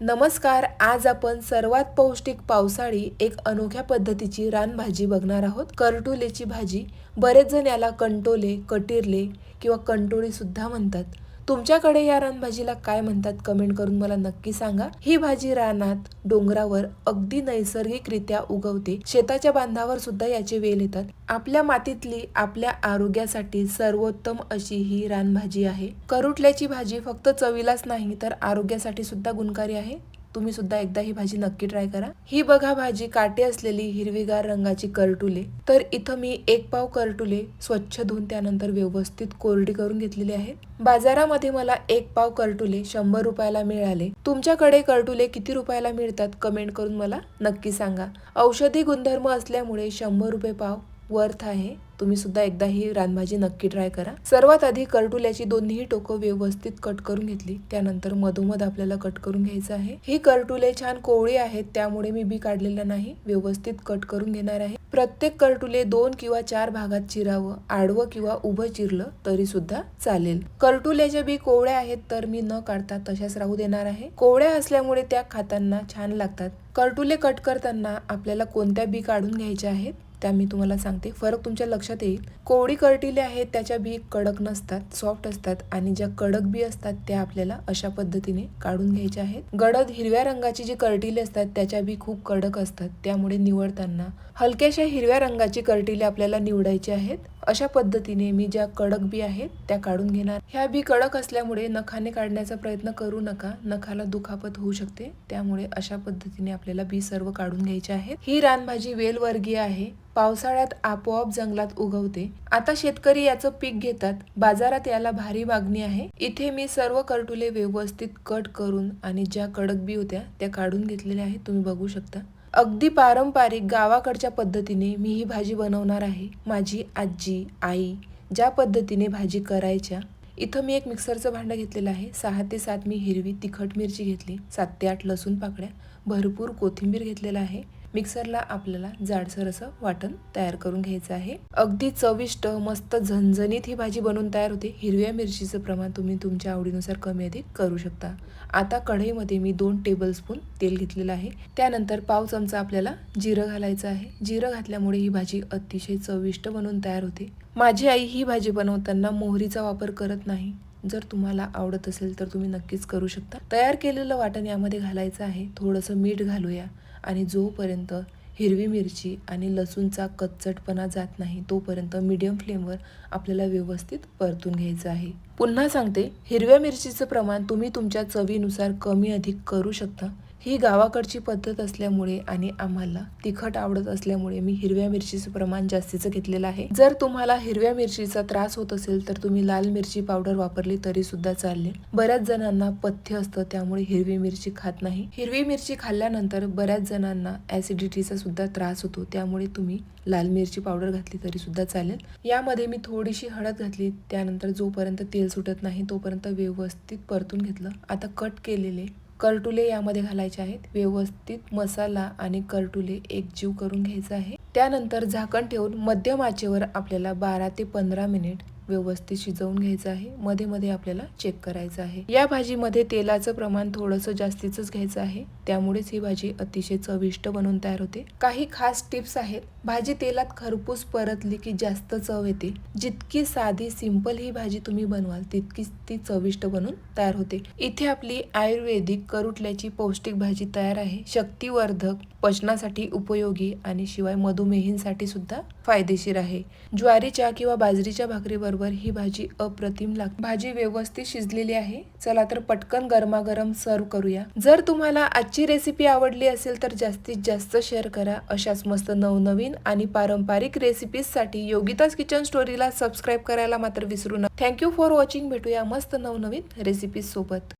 नमस्कार आज आपण सर्वात पौष्टिक पावसाळी एक अनोख्या पद्धतीची रानभाजी बघणार आहोत. करटुलेची भाजी बरेच जण याला कंटोले कटिरले किंवा कंटोळी सुद्धा म्हणतात. तुमच्याकडे या रानभाजीला काय म्हणतात कमेंट करून मला नक्की सांगा. ही भाजी रानात डोंगरावर अगदी नैसर्गिकरित्या उगवते. शेताच्या बांधावर सुद्धा याचे वेल येतात. आपल्या मातीतली आपल्या आरोग्यासाठी सर्वोत्तम अशी ही रानभाजी आहे. करुटल्याची भाजी फक्त चवीलाच नाही तर आरोग्यासाठी सुद्धा गुणकारी आहे. तुम्ही सुद्धा एकदा ही भाजी नक्की ट्राय करा. ही बघा भाजी काटे असलेली हिरवीगार रंगाची करटुले. तर इथं मी एक पाव करटुले स्वच्छ धुवून त्यानंतर व्यवस्थित कोरडी करून घेतलेली आहेत बाजारामध्ये मला एक पाव करटुले शंभर रुपयाला मिळाले. तुमच्याकडे करटुले किती रुपयाला मिळतात कमेंट करून मला नक्की सांगा. औषधी गुणधर्म असल्यामुळे शंभर रुपये पाव वर्थ आहे. तुम्ही सुद्धा एकदा ही रानभाजी नक्की ट्राय करा. सर्वात आधी करटुल्याची दोन्ही टोकं व्यवस्थित कट करून घेतली. त्यानंतर मधोमध आपल्याला कट करून घ्यायचं आहे. ही करटुले छान कोवळी आहेत त्यामुळे मी बी काढलेलं नाही. व्यवस्थित कट करून घेणार आहे. प्रत्येक करटुले दोन किंवा चार भागात चिरावं आडवं किंवा उभं चिरलं तरी सुद्धा चालेल. करटुल्याच्या बी कोवळ्या आहेत तर मी न काढता तशाच राहू देणार आहे. कोवळ्या असल्यामुळे त्या खाताना छान लागतात. करटुले कट करताना आपल्याला कोणत्या बी काढून घ्यायच्या आहेत? त्या मी तुम्हाला सांगते. फरक तुमच्या लक्षात येईल. कोवडी करटिले आहेत त्याच्या बी कडक नसतात सॉफ्ट असतात आणि ज्या कडक बी असतात त्या आपल्याला अशा पद्धतीने काढून घ्यायच्या आहेत. गडद हिरव्या रंगाची जी करटिले असतात त्याच्या बी खूप कडक असतात. त्यामुळे निवडताना हलक्याशा हिरव्या रंगाची करटिले आपल्याला निवडायची आहेत. अशा पद्धतीने मी ज्या कडक बी आहेत त्या काढून घेणार. ह्या बी कडक असल्यामुळे नखाने काढण्याचा प्रयत्न करू नका. नखाला दुखापत होऊ शकते. त्यामुळे अशा पद्धतीने आपल्याला बी सर्व काढून घ्यायचे आहेत. ही रानभाजी वेलवर्गीय आहे. पावसाळ्यात आपोआप जंगलात उगवते. आता शेतकरी याचं पीक घेतात. बाजारात याला भारी मागणी आहे. इथे मी सर्व कर्टुले व्यवस्थित कट करून आणि ज्या कडक बी होत्या त्या काढून घेतलेल्या आहेत. तुम्ही बघू शकता. अगदी पारंपरिक गावाकडच्या पद्धतीने मी ही भाजी बनवणार आहे. माझी आजी आई ज्या पद्धतीने भाजी करायच्या इथं मी एक मिक्सरचं भांडं घेतलेलं आहे. सहा ते सात मी हिरवी तिखट मिरची घेतली सात ते आठ लसूण पाकळ्या भरपूर कोथिंबीर घेतलेला आहे. मिक्सरला आपल्याला जाडसर असं वाटण तयार करून घ्यायचं आहे. अगदी चविष्ट मस्त झणझणीत ही भाजी बनवून तयार होते. हिरव्या मिरचीचं प्रमाण तुम्ही तुमच्या आवडीनुसार कमी अधिक करू शकता. आता कढईमध्ये मी दोन टेबलस्पून तेल घेतलेलं आहे. त्यानंतर पाव चमचा आपल्याला जिरं घालायचं आहे. जिरं घातल्यामुळे ही भाजी अतिशय चविष्ट बनवून तयार होते. माझी आई ही भाजी बनवताना मोहरीचा वापर करत नाही. जर तुम्हाला आवडत असेल तर तुम्ही नक्कीच करू शकता. तयार केलेलं वाटण यामध्ये घालायचं आहे. थोडंसं मीठ घालूया. आणि जोपर्यंत हिरवी मिरची आणि लसूणचा कच्चटपणा जात नाही तोपर्यंत मीडियम फ्लेमवर आपल्याला व्यवस्थित परतून घ्यायचं आहे. पुन्हा सांगते हिरव्या मिरचीचं प्रमाण तुम्ही तुमच्या चवीनुसार कमी अधिक करू शकता. ही गावाकडची पद्धत असल्यामुळे आणि आम्हाला तिखट आवडत असल्यामुळे मी हिरव्या मिरचीचं प्रमाण जास्तीचं घेतलेलं आहे. जर तुम्हाला हिरव्या मिरचीचा त्रास होत असेल तर तुम्ही लाल मिरची पावडर वापरली तरी सुद्धा चालेल बऱ्याच जणांना पथ्य असतं त्यामुळे हिरवी मिरची खात नाही. हिरवी मिरची खाल्ल्यानंतर बऱ्याच जणांना ऍसिडिटीचा सुद्धा त्रास होतो त्यामुळे तुम्ही लाल मिरची पावडर घातली तरी सुद्धा चालेल. यामध्ये मी थोडीशी हळद घातली त्यानंतर जोपर्यंत तेल सुटत नाही तोपर्यंत व्यवस्थित परतून घेतलं. आता कट केलेले करटुले यामध्ये घालायचे आहेत. व्यवस्थित मसाला आणि करटुले एकजीव करून घ्यायचा आहे. त्यानंतर झाकण ठेवून मध्यम आचेवर आपल्याला बारा ते पंधरा मिनिट व्यवस्थित शिजवून घ्यायचं आहे. मध्ये मध्ये आपल्याला चेक करायचं आहे. या भाजीमध्ये तेलाचं प्रमाण थोडंसं जास्तीच घ्यायचं आहे. त्यामुळेच ही भाजी अतिशय चविष्ट बनवून तयार होते. काही खास टिप्स आहेत. भाजी तेलात खरपूस परतली की जास्त चव येते. जितकी साधी सिंपल ही भाजी तुम्ही बनवाल तितकीच ती चविष्ट बनून तयार होते. इथे आपली आयुर्वेदिक करुटल्याची पौष्टिक भाजी तयार आहे. शक्तिवर्धक पचनासाठी उपयोगी आणि शिवाय मधुमेहींसाठी सुद्धा फायदेशीर आहे. ज्वारीच्या किंवा बाजरीच्या भाकरीवर बरोबर ही भाजी अप्रतिम लागते. भाजी व्यवस्थित शिजलेली आहे. चला तर पटकन गरमागरम सर्व करूया. जर तुम्हाला आजची रेसिपी आवडली असेल तर जास्तीत जास्त शेअर करा. अशाच मस्त नवनवीन आणि पारंपरिक रेसिपीजसाठी योगिताज किचन स्टोरीला सबस्क्राईब करायला मात्र विसरू नका. थँक्यू फॉर वॉचिंग भेटूया मस्त नवनवीन रेसिपीज सोबत.